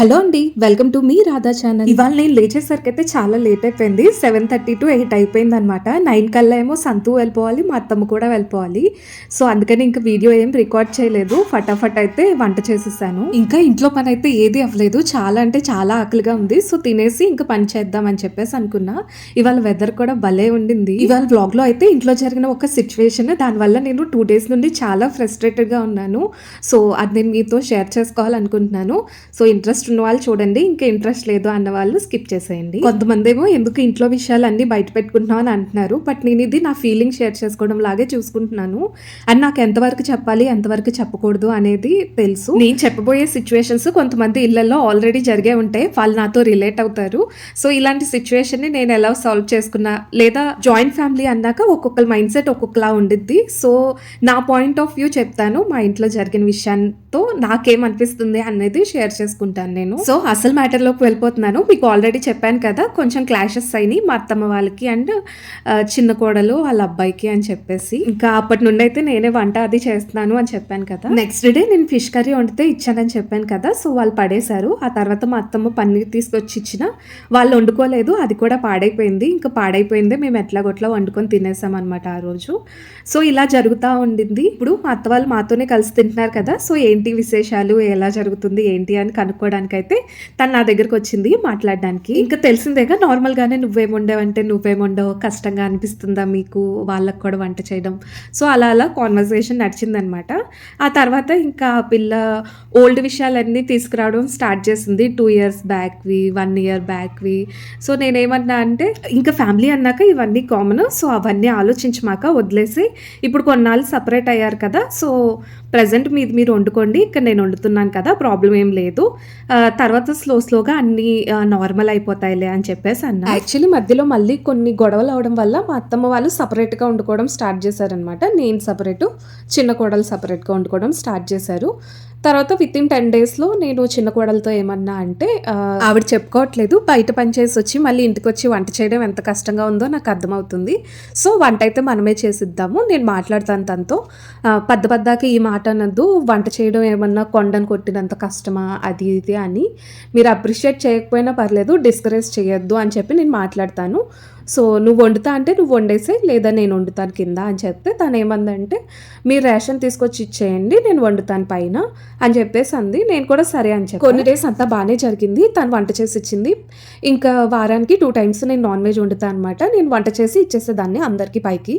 Hello అండి welcome to మీ Radha channel. ఇవాళ నేను లేచేసరికి అయితే చాలా లేట్ అయిపోయింది. సెవెన్ థర్టీ టు ఎయిట్ అయిపోయింది అనమాట నైన్ కల్లా ఏమో సంతు వెళ్ళిపోవాలి మా అత్తమ్మ కూడా వెళ్ళిపోవాలి. సో అందుకని ఇంకా వీడియో ఏం రికార్డ్ చేయలేదు. ఫటాఫట్ అయితే వంట చేసేసాను. ఇంకా ఇంట్లో పని అయితే ఏది అవ్వలేదు. చాలా అంటే చాలా ఆకలిగా ఉంది. సో తినేసి ఇంకా పని చేద్దామని చెప్పేసి అనుకున్నా. ఇవాళ వెదర్ కూడా భలే ఉండింది. ఇవాళ బ్లాగ్లో అయితే ఇంట్లో జరిగిన ఒక సిచ్యువేషన్ దానివల్ల నేను టూ డేస్ నుండి చాలా ఫ్రస్ట్రేటెడ్గా ఉన్నాను. సో అది నేను మీతో షేర్ చేసుకోవాలనుకుంటున్నాను. సో ఇంట్రెస్ట్ ఉన్న వాళ్ళు చూడండి ఇంకా ఇంట్రెస్ట్ లేదు అన్న వాళ్ళు స్కిప్ చేసేయండి. కొంతమంది ఏమో ఎందుకు ఇంట్లో విషయాలు అన్ని బయట పెట్టుకుంటున్నావు అని అంటున్నారు బట్ నేను ఇది నా ఫీలింగ్ షేర్ చేసుకోవడం లాగే చూసుకుంటున్నాను. అండ్ నాకు ఎంతవరకు చెప్పాలి ఎంతవరకు చెప్పకూడదు అనేది తెలుసు. నేను చెప్పబోయే సిచ్యువేషన్స్ కొంతమంది ఇళ్ళలో ఆల్రెడీ జరిగే ఉంటాయి వాళ్ళు నాతో రిలేట్ అవుతారు. సో ఇలాంటి సిచ్యువేషన్ని నేను ఎలా సాల్వ్ చేసుకున్నా లేదా జాయింట్ ఫ్యామిలీ అన్నాక ఒక్కొక్కరి మైండ్ సెట్ ఒక్కొక్కలా ఉండిద్ది. సో నా పాయింట్ ఆఫ్ వ్యూ చెప్తాను మా ఇంట్లో జరిగిన విషయంతో నాకేమనిపిస్తుంది అనేది షేర్ చేసుకుంటాను. నేను. సో అసలు మ్యాటర్లోకి వెళ్ళిపోతున్నాను. మీకు ఆల్రెడీ చెప్పాను కదా కొంచెం క్లాషెస్ అయినాయి మా అత్తమ్మ వాళ్ళకి అండ్ చిన్న కోడలు వాళ్ళ అబ్బాయికి అని చెప్పేసి. ఇంకా అప్పటి నుండి అయితే నేనే వంట అది చేస్తున్నాను అని చెప్పాను కదా. నెక్స్ట్ డే నేను ఫిష్ కర్రీ వండితే ఇచ్చానని చెప్పాను కదా సో వాళ్ళు పడేశారు. ఆ తర్వాత మా అత్తమ్మ పన్నీర్ తీసుకొచ్చి ఇచ్చిన. వాళ్ళు వండుకోలేదు అది కూడా పాడైపోయింది. ఇంకా పాడైపోయింది మేము ఎట్లాగొట్లా వండుకొని తినేసాం అనమాట ఆ రోజు. సో ఇలా జరుగుతూ ఉండింది. ఇప్పుడు మా అత్త వాళ్ళు మాతోనే కలిసి తింటున్నారు కదా సో ఏంటి విశేషాలు ఎలా జరుగుతుంది ఏంటి అని కనుక్కోవడానికి అయితే తను నా దగ్గరకు వచ్చింది మాట్లాడడానికి. ఇంకా తెలిసిందేగా నార్మల్గానే నువ్వేముండవు అంటే నువ్వేముండవు కష్టంగా అనిపిస్తుందా మీకు వాళ్ళకు కూడా వంట చేయడం? సో అలా అలా కాన్వర్సేషన్ నడిచిందనమాట. ఆ తర్వాత ఇంకా పిల్ల ఓల్డ్ విషయాలన్నీ తీసుకురావడం స్టార్ట్ చేసింది. టూ ఇయర్స్ బ్యాక్వి వన్ ఇయర్ బ్యాక్వి సో నేనేమన్నా అంటే ఇంకా ఫ్యామిలీ అన్నాక ఇవన్నీ కామన్ సో అవన్నీ ఆలోచించమాక వదిలేసి ఇప్పుడు కొన్నాళ్ళు సపరేట్ అయ్యారు కదా. సో ప్రజెంట్ మీది మీరు వండుకోండి ఇక్కడ నేను వండుతున్నాను కదా ప్రాబ్లం ఏం లేదు. తర్వాత స్లో స్లోగా అన్ని నార్మల్ అయిపోతాయిలే అని చెప్పేసి అన్న. యాక్చువల్లీ మధ్యలో మళ్ళీ కొన్ని గొడవలు అవడం వల్ల మా అత్తమ్మ వాళ్ళు సపరేట్గా వండుకోవడం స్టార్ట్ చేశారనమాట నేను సపరేటు చిన్న కోడలు సపరేట్గా వండుకోవడం స్టార్ట్ చేశారు. తర్వాత విత్ ఇన్ టెన్ డేస్లో నేను చిన్న కోడలతో ఏమన్నా అంటే ఆవిడ చెప్పుకోవట్లేదు. బయట పని చేసి వచ్చి మళ్ళీ ఇంటికి వచ్చి వంట చేయడం ఎంత కష్టంగా ఉందో నాకు అర్థమవుతుంది. సో వంట అయితే మనమే చేసిద్దాము. నేను మాట్లాడతాను తనతో. పెద్ద పద్ద ఈ మాట అనద్దు. వంట చేయడం ఏమన్నా కొండను కొట్టినంత కష్టమా? అది ఇది అని. మీరు అప్రిషియేట్ చేయకపోయినా పర్లేదు డిస్కరేజ్ చేయొద్దు అని చెప్పి నేను మాట్లాడతాను. సో నువ్వు వండుతా అంటే నువ్వు వండేసే లేదా నేను వండుతాను కింద అని చెప్తే తను ఏమందంటే మీరు రేషన్ తీసుకొచ్చి ఇచ్చేయండి నేను వండుతాను పైన అని చెప్పేసి అంది. నేను కూడా సరే అని చెప్పి. కొన్ని డేస్ అంతా బాగానే జరిగింది. తను వంట చేసి ఇచ్చింది. ఇంకా వారానికి టూ టైమ్స్ నేను నాన్ వెజ్ వండుతాను అనమాట నేను వంట చేసి ఇచ్చేసేదాన్ని అందరికీ పైకి.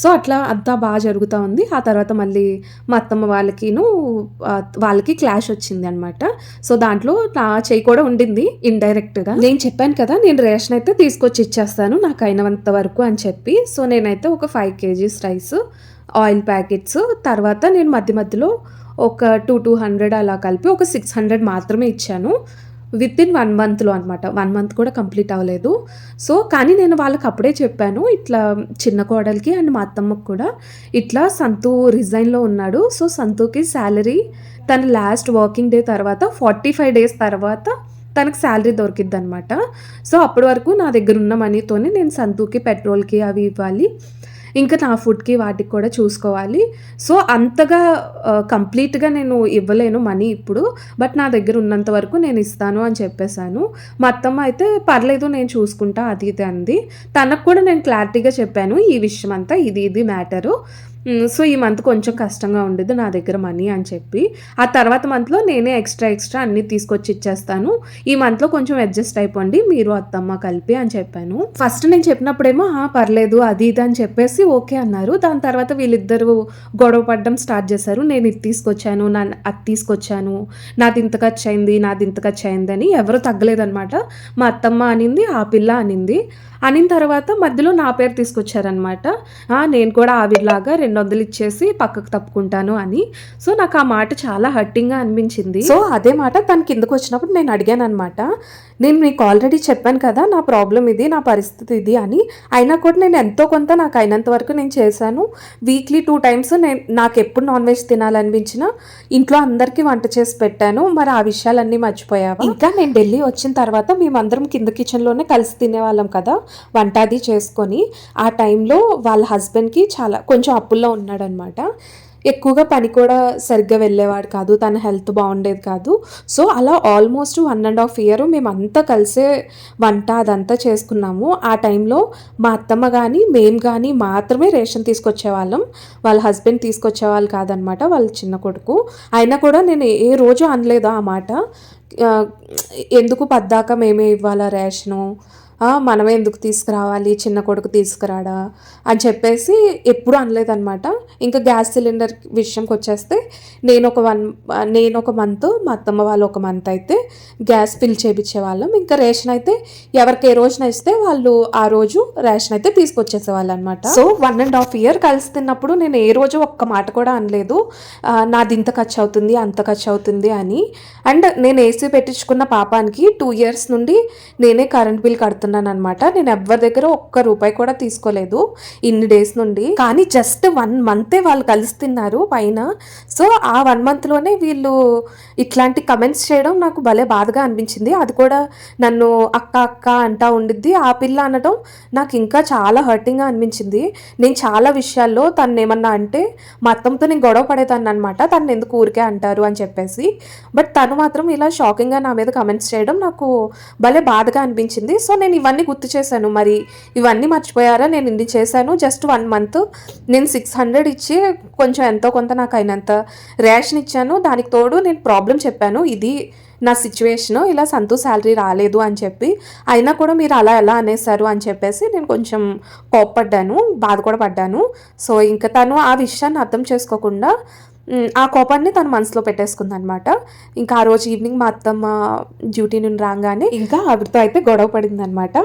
సో అట్లా అంతా బాగా జరుగుతూ ఉంది. ఆ తర్వాత మళ్ళీ మా అత్తమ్మ వాళ్ళకిను వాళ్ళకి క్లాష్ వచ్చింది అనమాట సో దాంట్లో నా చేయి కూడా ఉండింది ఇండైరెక్ట్గా. నేను చెప్పాను కదా నేను రేషన్ అయితే తీసుకొచ్చి ఇచ్చేస్తాను నాకు అయినంత వరకు అని చెప్పి. సో నేనైతే ఒక five kgs rice oil packets తర్వాత నేను మధ్య మధ్యలో ఒక టూ టూ హండ్రెడ్ అలా కలిపి ఒక సిక్స్ హండ్రెడ్ మాత్రమే ఇచ్చాను. విత్ ఇన్ వన్ మంత్లో అనమాట వన్ మంత్ కూడా కంప్లీట్ అవ్వలేదు. సో కానీ నేను వాళ్ళకి అప్పుడే చెప్పాను ఇట్లా చిన్న కోడలికి అండ్ మా అత్తమ్మకి కూడా. ఇట్లా సంతు రిజైన్లో ఉన్నాడు. సో సంతుకి శాలరీ తన లాస్ట్ వర్కింగ్ డే తర్వాత ఫార్టీ ఫైవ్ డేస్ తర్వాత తనకు శాలరీ దొరికిద్ది అనమాట సో అప్పటి వరకు నా దగ్గర ఉన్న మనీతోనే నేను సంతుకి పెట్రోల్కి అవి ఇవ్వాలి. ఇంకా నా ఫుడ్కి వాటికి కూడా చూసుకోవాలి. సో అంతగా కంప్లీట్గా నేను ఇవ్వలేను మనీ ఇప్పుడు. బట్ నా దగ్గర ఉన్నంత వరకు నేను ఇస్తాను అని చెప్పేశాను. మా అత్తమ్మ అయితే పర్లేదు నేను చూసుకుంటా అది ఇది అంది. తనకు కూడా నేను క్లారిటీగా చెప్పాను ఈ విషయం అంతా ఇది ఇది మ్యాటరు. సో ఈ మంత్ కొంచెం కష్టంగా ఉండేది నా దగ్గర మనీ అని చెప్పి. ఆ తర్వాత మంత్లో నేనే ఎక్స్ట్రా ఎక్స్ట్రా అన్ని తీసుకొచ్చి ఇచ్చేస్తాను. ఈ మంత్లో కొంచెం అడ్జస్ట్ అయిపోండి మీరు అత్తమ్మ కలిపి అని చెప్పాను. ఫస్ట్ నేను చెప్పినప్పుడేమో "ఆ, పర్లేదు అది ఇది అని చెప్పేసి ఓకే అన్నారు. దాని తర్వాత వీళ్ళిద్దరూ గొడవ పడడం స్టార్ట్ చేశారు. నేను ఇది తీసుకొచ్చాను నా అది తీసుకొచ్చాను. నాది ఇంత ఖర్చు అయింది నాది ఇంత ఖర్చు అయింది అని ఎవరు తగ్గలేదనమాట మా అత్తమ్మ అనింది ఆ పిల్ల అనింది. అనిన తర్వాత మధ్యలో నా పేరు తీసుకొచ్చారనమాట నేను కూడా ఆవిడలాగా రెండు వందలు ఇచ్చేసి పక్కకు తప్పుకుంటాను అని. సో నాకు ఆ మాట చాలా హర్టింగ్గా అనిపించింది. సో అదే మాట తన కిందకు వచ్చినప్పుడు నేను అడిగాను అనమాట నేను మీకు ఆల్రెడీ చెప్పాను కదా నా ప్రాబ్లం ఇది నా పరిస్థితి ఇది అని. అయినా కూడా నేను ఎంతో కొంత నాకు అయినంత వరకు నేను చేశాను. వీక్లీ టూ టైమ్స్ నేను నాకు ఎప్పుడు నాన్ వెజ్ తినాలనిపించినా ఇంట్లో అందరికీ వంట చేసి పెట్టాను. మరి ఆ విషయాలన్నీ మర్చిపోయావా? ఇంకా నేను ఢిల్లీ వచ్చిన తర్వాత మేమందరం కింద కిచెన్లోనే కలిసి తినేవాళ్ళం కదా వంట అది చేసుకొని. ఆ టైంలో వాళ్ళ హస్బెండ్కి చాలా కొంచెం అప్పుల్లో ఉన్నాడనమాట. ఎక్కువగా పని కూడా సరిగ్గా వెళ్ళేవాడు కాదు. తన హెల్త్ బాగుండేది కాదు. సో అలా almost one and half year మేమంతా కలిసే వంట అదంతా చేసుకున్నాము. ఆ టైంలో మా అత్తమ్మ కానీ మేము కానీ మాత్రమే రేషన్ తీసుకొచ్చేవాళ్ళం. వాళ్ళ హస్బెండ్ తీసుకొచ్చేవాళ్ళు కాదనమాట వాళ్ళ చిన్న కొడుకు. అయినా కూడా నేను ఏ రోజు అనలేదు ఆ మాట. ఎందుకు పద్దాక మేమే ఇవ్వాలా రేషను? మనమే ఎందుకు తీసుకురావాలి? చిన్న కొడుకు తీసుకురాడా? అని చెప్పేసి ఎప్పుడు అనలేదన్నమాట. ఇంకా గ్యాస్ సిలిండర్ విషయంకి వచ్చేస్తే నేను ఒక వన్ నేను ఒక మంత్ మా అత్తమ్మ వాళ్ళు ఒక మంత్ అయితే గ్యాస్ ఫిల్ చేయించే వాళ్ళం ఇంకా రేషన్ అయితే ఎవరికి ఏ రోజున ఇస్తే వాళ్ళు ఆ రోజు రేషన్ అయితే తీసుకొచ్చేసేవాళ్ళు అనమాట so one and half year కలిసి తిన్నప్పుడు నేను ఏ రోజు ఒక్క మాట కూడా అనలేదు. నాది ఇంత ఖర్చు అవుతుంది అంత ఖర్చు అవుతుంది అని. అండ్ నేను ఏసీ పెట్టించుకున్న పాపానికి టూ ఇయర్స్ నుండి నేనే కరెంట్ బిల్ కడుతున్నాను అనమాట నేను ఎవరి దగ్గర ఒక్క రూపాయి కూడా తీసుకోలేదు ఇన్ని డేస్ నుండి. కానీ జస్ట్ వన్ మంతే వాళ్ళు కలిసి తిన్నారు పైన. సో ఆ వన్ మంత్లోనే వీళ్ళు ఇట్లాంటి కమెంట్స్ చేయడం నాకు భలే బాధగా అనిపించింది. అది కూడా నన్ను అక్క అక్క అంటా ఉండిద్ది. ఆ పిల్ల అనడం నాకు ఇంకా చాలా హర్టింగ్గా అనిపించింది. నేను చాలా విషయాల్లో తను ఏమన్నా అంటే మా అత్తంతో నేను గొడవ పడేదాన్ని అనమాట తను ఎందుకు ఊరికే అంటారు అని చెప్పేసి. బట్ తను మాత్రం ఇలా షాకింగ్గా నా మీద కమెంట్స్ చేయడం నాకు భలే బాధగా అనిపించింది. సో నేను ఇవన్నీ గుర్తు చేశాను. మరి ఇవన్నీ మర్చిపోయారా? నేను ఇన్ని చేశాను. Just one month. నేను సిక్స్ హండ్రెడ్ ఇచ్చి కొంచెం ఎంతో కొంత నాకు అయినంత రేషన్ ఇచ్చాను. దానికి తోడు నేను ప్రాబ్లం చెప్పాను. ఇది నా సిచ్యువేషన్. ఇలా సంతూ శాలరీ రాలేదు అని చెప్పి అయినా కూడా మీరు అలా ఎలా అనేసారు అని చెప్పేసి నేను కొంచెం కోప్పడ్డాను. బాధ కూడా పడ్డాను. సో ఇంకా తను ఆ విషయాన్ని అర్థం చేసుకోకుండా ఆ కోపాన్ని తను మనసులో పెట్టేసుకుంది అనమాట ఇంకా ఆ రోజు ఈవినింగ్ మా అత్తమ్మ డ్యూటీ నుండి రాగానే ఇంకా ఆవిడతో అయితే గొడవ పడింది అనమాట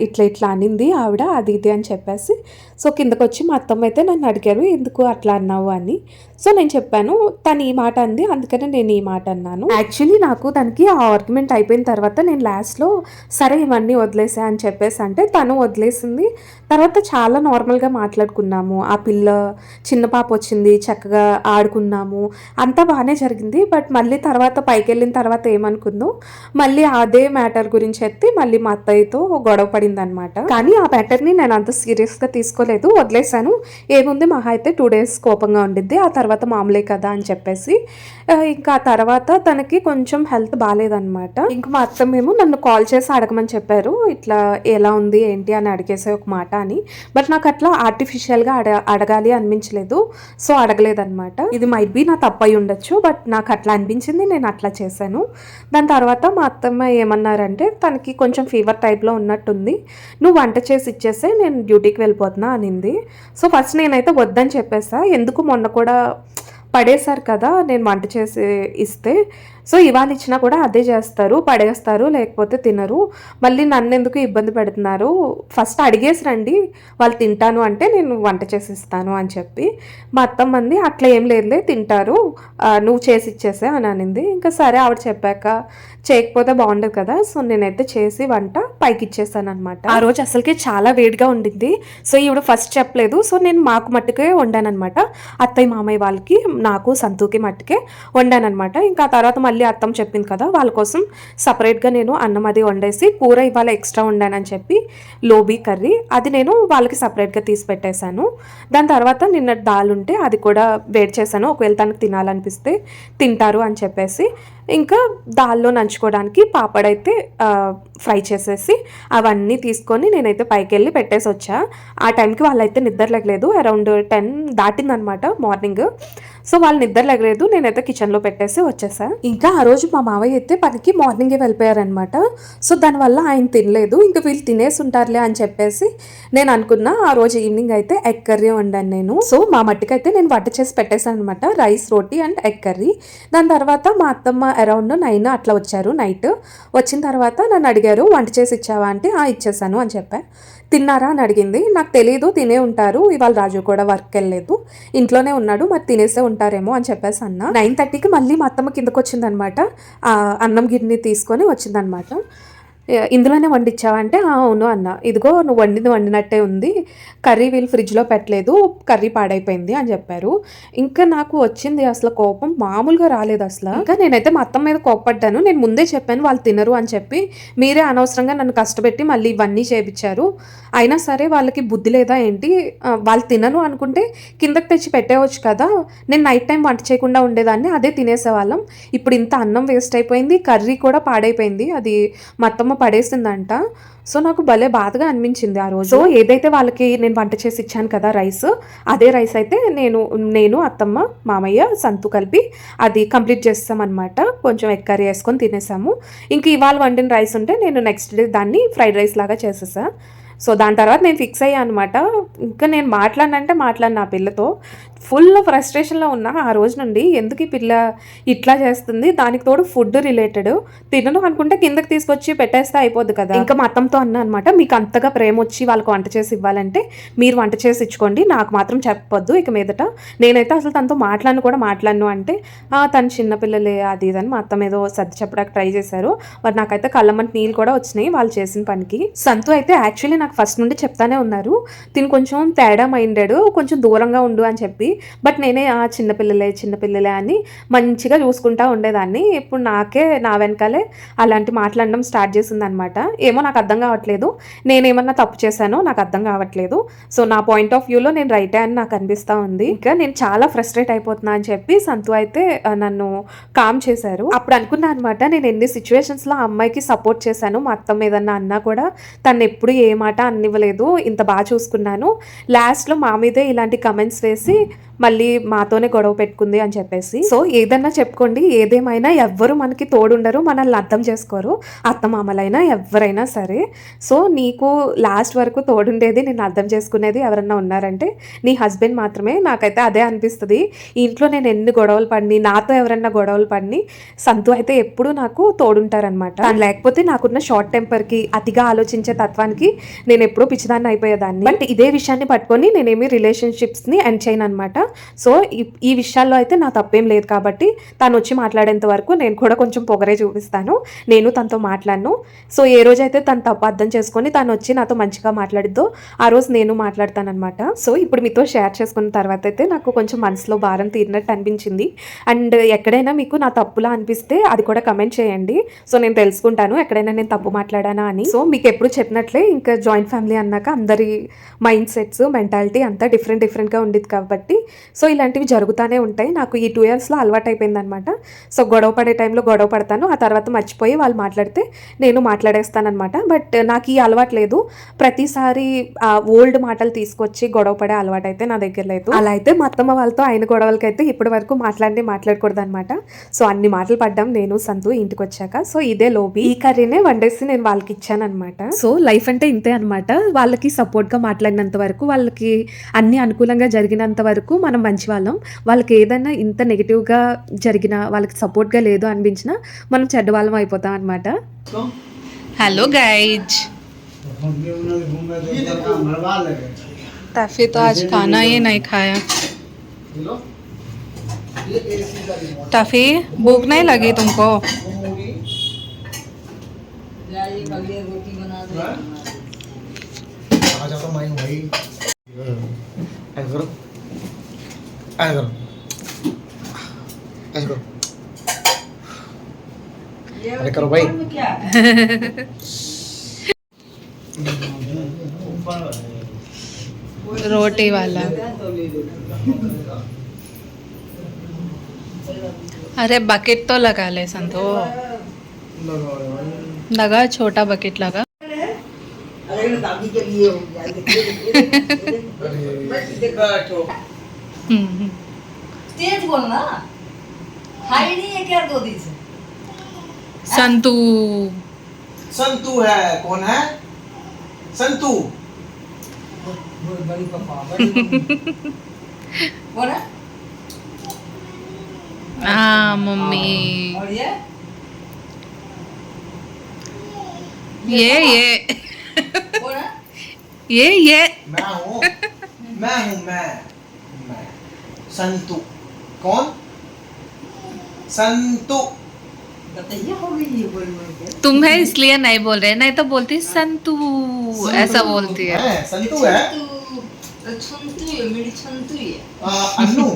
ఇట్లా ఇట్లా అనింది ఆవిడ అది ఇది అని చెప్పేసి. సో కిందకు వచ్చి మా అత్తమ్మ అయితే నన్ను అడిగారు ఎందుకు అట్లా అన్నావు? అని. సో నేను చెప్పాను తను ఈ మాట అంది అందుకనే నేను ఈ మాట అన్నాను. యాక్చువల్లీ నాకు దానికి ఆ ఆర్గ్యుమెంట్ అయిపోయిన తర్వాత నేను లాస్ట్లో సరే ఇవన్నీ వదిలేసా అని చెప్పేసి అంటే తను వదిలేసింది. తర్వాత చాలా నార్మల్గా మాట్లాడుకున్నాము. ఆ పిల్ల చిన్న పాప వచ్చింది చక్కగా ఆడుకున్నాము. అంతా బాగానే జరిగింది. బట్ మళ్ళీ తర్వాత పైకి వెళ్ళిన తర్వాత ఏమనుకుందో మళ్ళీ అదే మ్యాటర్ గురించి ఎత్తి మళ్ళీ మా అత్తయ్యతో గొడవ పడింది అనమాట కానీ ఆ మ్యాటర్ని నేను అంత సీరియస్గా తీసుకోలేదు. వదిలేశాను. ఏముంది? మహా అయితే టూ డేస్ కోపంగా ఉండిద్ది. ఆ తర్వాత మామూలే కదా అని చెప్పేసి ఇంకా ఆ తర్వాత తనకి కొంచెం హెల్త్ బాగాలేదనమాట ఇంకా మా అత్తమ్మేమో నన్ను కాల్ చేసి అడగమని చెప్పారు. ఇట్లా ఎలా ఉంది? ఏంటి? అని అడిగేసే ఒక మాట అని. బట్ నాకు అట్లా ఆర్టిఫిషియల్గా అడ అడగాలి అనిపించలేదు. సో అడగలేదన్నమాట. ఇది మైట్ బి నా తప్పై ఉండొచ్చు. బట్ నాకు అట్లా అనిపించింది. నేను అట్లా చేశాను. దాని తర్వాత మా అత్తమ్మ ఏమన్నారంటే తనకి కొంచెం ఫీవర్ టైప్లో ఉన్నట్టు అన్నట్టుంది. నువ్వు వంట చేసి ఇచ్చేస్తే నేను డ్యూటీకి వెళ్ళిపోతున్నా అనింది. సో ఫస్ట్ నేనైతే వద్దని చెప్పేసా. ఎందుకు మొన్న కూడా పడేశారు కదా నేను వంట చేసి ఇస్తే. సో ఇవాళ ఇచ్చినా కూడా అదే చేస్తారు పడేస్తారు లేకపోతే తినరు. మళ్ళీ నన్ను ఎందుకు ఇబ్బంది పెడుతున్నారు? ఫస్ట్ అడిగేసి రండి. వాళ్ళు తింటాను అంటే నేను వంట చేసి ఇస్తాను అని చెప్పి. మా మంది అట్లా ఏం లేదులే తింటారు. నువ్వు చేసి ఇచ్చేసే అని అనింది. ఇంకా సరే ఆవిడ చెప్పాక చేయకపోతే బాగుండదు కదా సో నేనైతే చేసి వంట పైకి ఇచ్చేసాను అనమాట ఆ రోజు అసలుకి చాలా వేడిగా ఉండింది. సో ఈవిడ ఫస్ట్ చెప్పలేదు. సో నేను మాకు మట్టుకే వండాను అనమాట అత్తయ్య మామయ్య వాళ్ళకి నాకు సంతూకి మట్టుకే వండాను అనమాట ఇంకా తర్వాత మళ్ళీ అత్తమ్మ చెప్పింది కదా వాళ్ళ కోసం సపరేట్గా నేను అన్నం అది వండేసి కూర ఇవాళ ఎక్స్ట్రా వండానని చెప్పి లోబీ కర్రీ అది నేను వాళ్ళకి సపరేట్గా తీసి పెట్టేశాను. దాని తర్వాత నిన్న దాల్ ఉంటే అది కూడా వేడి చేశాను. ఒకవేళ తనకు తినాలనిపిస్తే తింటారు అని చెప్పేసి ఇంకా దాల్లో నంచుకోవడానికి పాపడైతే ఫ్రై చేసేసి అవన్నీ తీసుకొని నేనైతే పైకి వెళ్ళి పెట్టేసి వచ్చా. ఆ టైంకి వాళ్ళైతే నిద్ర లేగలేదు. అరౌండ్ టెన్ దాటిందనమాట మార్నింగ్. సో వాళ్ళు నిద్ర లేగలేదు. నేనైతే కిచెన్లో పెట్టేసి వచ్చేసా. ఇంకా ఆ రోజు మా మావయ్య అయితే పనికి మార్నింగే వెళ్ళిపోయారనమాట. సో దానివల్ల ఆయన తినలేదు. ఇంకా వీళ్ళు తినేసి ఉంటారులే అని చెప్పేసి నేను అనుకున్నా. ఆ రోజు ఈవినింగ్ అయితే ఎగ్ కర్రీ వండాను నేను. సో మా మట్టికైతే నేను వంట చేసి పెట్టేశాను అనమాట rice roti and egg curry. దాని తర్వాత మా అత్తమ్మ అరౌండ్ నైన్ అట్లా వచ్చారు నైట్. వచ్చిన తర్వాత నన్ను అడిగారు వంట చేసి ఇచ్చావా? అంటే ఆ ఇచ్చేసాను అని చెప్పాను తిన్నారా? అని అడిగింది. నాకు తెలియదు తినే ఉంటారు. ఇవాళ రాజు కూడా వర్క్ వెళ్ళలేదు. ఇంట్లోనే ఉన్నాడు మరి తినేసే ఉంటారేమో అని చెప్పేసి అన్న. నైన్ థర్టీకి మళ్ళీ మా అత్తమ్మ కిందకు వచ్చిందనమాట అన్నం గిన్నె తీసుకొని వచ్చిందనమాట. ఇందులోనే వండిచ్చావా అంటే అవును అన్న. ఇదిగో నువ్వు వండింది వండినట్టే ఉంది. కర్రీ వీళ్ళు ఫ్రిడ్జ్లో పెట్టలేదు కర్రీ పాడైపోయింది అని చెప్పారు. ఇంకా నాకు వచ్చింది అసలు కోపం. మామూలుగా రాలేదు అసలు. ఇంకా నేనైతే మా అత్తమ్మ మీద కోపడ్డాను నేను ముందే చెప్పాను వాళ్ళు తినరు అని చెప్పి మీరే అనవసరంగా నన్ను కష్టపెట్టి మళ్ళీ ఇవన్నీ చేపించారు అయినా సరే వాళ్ళకి బుద్ధి లేదా ఏంటి? వాళ్ళు తినను అనుకుంటే కిందకి తెచ్చి పెట్టేవచ్చు కదా. నేను నైట్ టైం వంట చేయకుండా ఉండేదాన్ని అదే తినేసేవాళ్ళం. ఇప్పుడు ఇంత అన్నం వేస్ట్ అయిపోయింది కర్రీ కూడా పాడైపోయింది. అది మా అత్తమ్మ పడేసిందంట సో నాకు భలే బాధగా అనిపించింది ఆ రోజు. సో ఏదైతే వాళ్ళకి నేను వంట చేసి ఇచ్చాను కదా రైస్ అదే రైస్ అయితే నేను నేను అత్తమ్మ మామయ్య సంతు కలిపి అది కంప్లీట్ చేస్తామన్నమాట. కొంచెం ఎగ్ కర్రీ వేసుకొని తినేసాము. ఇంక ఇవాళ వండిన రైస్ ఉంటే నేను నెక్స్ట్ డే దాన్ని ఫ్రైడ్ రైస్ లాగా చేసేసా. సో దాని తర్వాత నేను ఫిక్స్ అయ్యా అనమాట ఇంకా నేను మాట్లాడినంటే మాట్లాడిన ఆ పిల్లతో. ఫుల్ ఫ్రస్ట్రేషన్లో ఉన్నా ఆ రోజు నుండి. ఎందుకు ఈ పిల్ల ఇట్లా చేస్తుంది? దానికి తోడు ఫుడ్ రిలేటెడ్ తినను అనుకుంటే కిందకి తీసుకొచ్చి పెట్టేస్తే అయిపోద్ది కదా. ఇంకా మా అత్తంతో అన్నా అనమాట మీకు అంతగా ప్రేమ వచ్చి వాళ్ళకి వంట చేసి ఇవ్వాలంటే మీరు వంట చేసి ఇచ్చుకోండి. నాకు మాత్రం చెప్పొద్దు ఇక మీదట. నేనైతే అసలు తనతో మాట్లాడను కూడా మాట్లాడను అంటే తను చిన్నపిల్లలే అది ఇది అని మా అత్తం ఏదో సర్ది చెప్పడానికి ట్రై చేశారు. మరి నాకైతే కళ్ళమంటి నీళ్ళు కూడా వచ్చినాయి వాళ్ళు చేసిన పనికి. సంతు అయితే యాక్చువల్లీ నాకు ఫస్ట్ నుండి చెప్తానే ఉన్నారు. తిని కొంచెం తేడా మైండెడ్ కొంచెం దూరంగా ఉండు అని చెప్పి. బట్ నేనే ఆ చిన్నపిల్లలే చిన్నపిల్లలే అని మంచిగా చూసుకుంటా ఉండేదాన్ని. ఇప్పుడు నాకే నా వెనకాలే అలాంటి మాట్లాడడం స్టార్ట్ చేసింది అనమాట ఏమో నాకు అర్థం కావట్లేదు. నేనేమన్నా తప్పు చేశానో నాకు అర్థం కావట్లేదు. సో నా పాయింట్ ఆఫ్ వ్యూలో నేను రైటే అని నాకు అనిపిస్తూ ఉంది. ఇంకా నేను చాలా ఫ్రస్ట్రేట్ అయిపోతున్నా అని చెప్పి సంతు అయితే నన్ను కామ్ చేశారు. అప్పుడు అనుకున్నా అనమాట నేను ఎన్ని సిచ్యువేషన్స్లో ఆ అమ్మాయికి సపోర్ట్ చేశాను మా అత్తమ్మ ఏదన్నా అన్నా కూడా తను ఎప్పుడు ఏ మాట అన్నివ్వలేదు. ఇంత బాగా చూసుకున్నాను. లాస్ట్లో మా మీదే ఇలాంటి కమెంట్స్ వేసి మళ్ళీ మాతోనే గొడవ పెట్టుకుంది అని చెప్పేసి. సో ఏదన్నా చెప్పుకోండి ఏదేమైనా ఎవ్వరు మనకి తోడుండరు మనల్ని అర్థం చేసుకోరు అత్తమామలైనా ఎవరైనా సరే. సో నీకు లాస్ట్ వరకు తోడుండేది నేను అర్థం చేసుకునేది ఎవరన్నా ఉన్నారంటే నీ హస్బెండ్ మాత్రమే. నాకైతే అదే అనిపిస్తుంది. ఇంట్లో నేను ఎన్ని గొడవలు పడిని నాతో ఎవరన్నా గొడవలు పడిని సంతు అయితే ఎప్పుడు నాకు తోడుంటారనమాట తను లేకపోతే నాకున్న షార్ట్ టెంపర్కి అతిగా ఆలోచించే తత్వానికి నేను ఎప్పుడూ పిచ్చిదాన్ని అయిపోయేదాన్ని. బట్ ఇదే విషయాన్ని పట్టుకొని నేనేమి రిలేషన్షిప్స్ని ఎండ్ చేయను అనమాట సో ఈ- ఈ విషయాల్లో అయితే నా తప్పేం లేదు కాబట్టి తను వచ్చి మాట్లాడేంత వరకు నేను కూడా కొంచెం పొగరే చూపిస్తాను. నేను తనతో మాట్లాడను. సో ఏ రోజైతే తను తప్పు అర్థం చేసుకొని తను వచ్చి నాతో మంచిగా మాట్లాడిద్దో ఆ రోజు నేను మాట్లాడతానమాట సో ఇప్పుడు మీతో షేర్ చేసుకున్న తర్వాత అయితే నాకు కొంచెం మనసులో భారం తీరినట్టు అనిపించింది. అండ్ ఎక్కడైనా మీకు నా తప్పులా అనిపిస్తే అది కూడా కమెంట్ చేయండి. సో నేను తెలుసుకుంటాను ఎక్కడైనా నేను తప్పు మాట్లాడానా అని. సో మీకు ఎప్పుడు చెప్పినట్లే ఇంకా జాయింట్ ఫ్యామిలీ అన్నాక అందరి మైండ్ సెట్స్ మెంటాలిటీ అంతా డిఫరెంట్ డిఫరెంట్గా ఉండేది కాబట్టి సో ఇలాంటివి జరుగుతూనే ఉంటాయి. నాకు ఈ టూ ఇయర్స్లో అలవాటు అయిపోయింది అనమాట సో గొడవ పడే టైంలో గొడవ పడతాను. ఆ తర్వాత మర్చిపోయి వాళ్ళు మాట్లాడితే నేను మాట్లాడేస్తానమాట బట్ నాకు ఈ అలవాటు లేదు. ప్రతిసారి ఆ ఓల్డ్ మాటలు తీసుకొచ్చి గొడవ పడే అలవాటు అయితే నా దగ్గర లేదు. అలా అయితే మా అత్తమ్మ వాళ్ళతో ఆయన గొడవలకి అయితే ఇప్పటి వరకు మాట్లాడి మాట్లాడకూడదు అనమాట సో అన్ని మాటలు పడ్డాం. నేను సంతు ఇంటికి వచ్చాక సో ఇదే లోబి. ఈ కర్రీనే వండేసి నేను వాళ్ళకి ఇచ్చానమాట సో లైఫ్ అంటే ఇంతే అనమాట వాళ్ళకి సపోర్ట్గా మాట్లాడినంత వరకు వాళ్ళకి అన్ని అనుకూలంగా జరిగినంత వరకు మనం మంచి వాళ్ళం వాళ్ళకి ఏదైనా ఇంత నెగిటివ్ గా జరిగినా వాళ్ళకి సపోర్ట్ గా లేదు అనిపించినా మనం చెడ్డవాళ్ళం అయిపోతాం అనమాట हेलो गाइज तफी तो आज खाना ही नहीं खाया तफी भूख नहीं लगी तुमको आजा तो मैं भाई ऐसे करो ऐसे करो अरे करो भाई। रोटी वाला। अरे बकेट तो लगा ले संतो। लगा छोटा बकेट लगा। हम्म, तेज बोलना हाई नहीं है क्या दो दिन से संतू। संतू है कौन है? संतू। बड़ी पापा। कौन है? हाँ मम्मी। और ये? ये ये ये ये। मैं हूँ। मैं हूँ मैं। संतू। कौन? संतू। हो तुम है इसलिए नहीं बोल रहे नहीं तो बोलती संतू ऐसा बोलती है। है संतू है? छंतु छंतु है मेरी छंतु है आ, अन्नू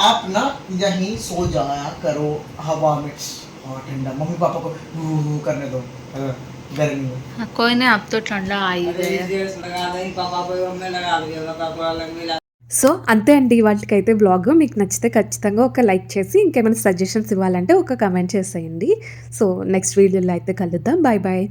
आप ना यहीं सो जाया करो हवा में। हाँ ठंडा। मम्मी पापा को हू हू करने दो गर्मी में। हाँ, कोई नहीं अब तो ठंडा आई ही लगा देंगे पापा को मैं लगा दिया पापा अलग मिला సో అంతే అండి వాటికైతే బ్లాగ్ మీకు నచ్చితే ఖచ్చితంగా ఒక లైక్ చేసి ఇంకేమైనా సజెషన్స్ ఇవ్వాలంటే ఒక కమెంట్ చేసేయండి. సో నెక్స్ట్ వీడియోలో అయితే కలుద్దాం. Bye bye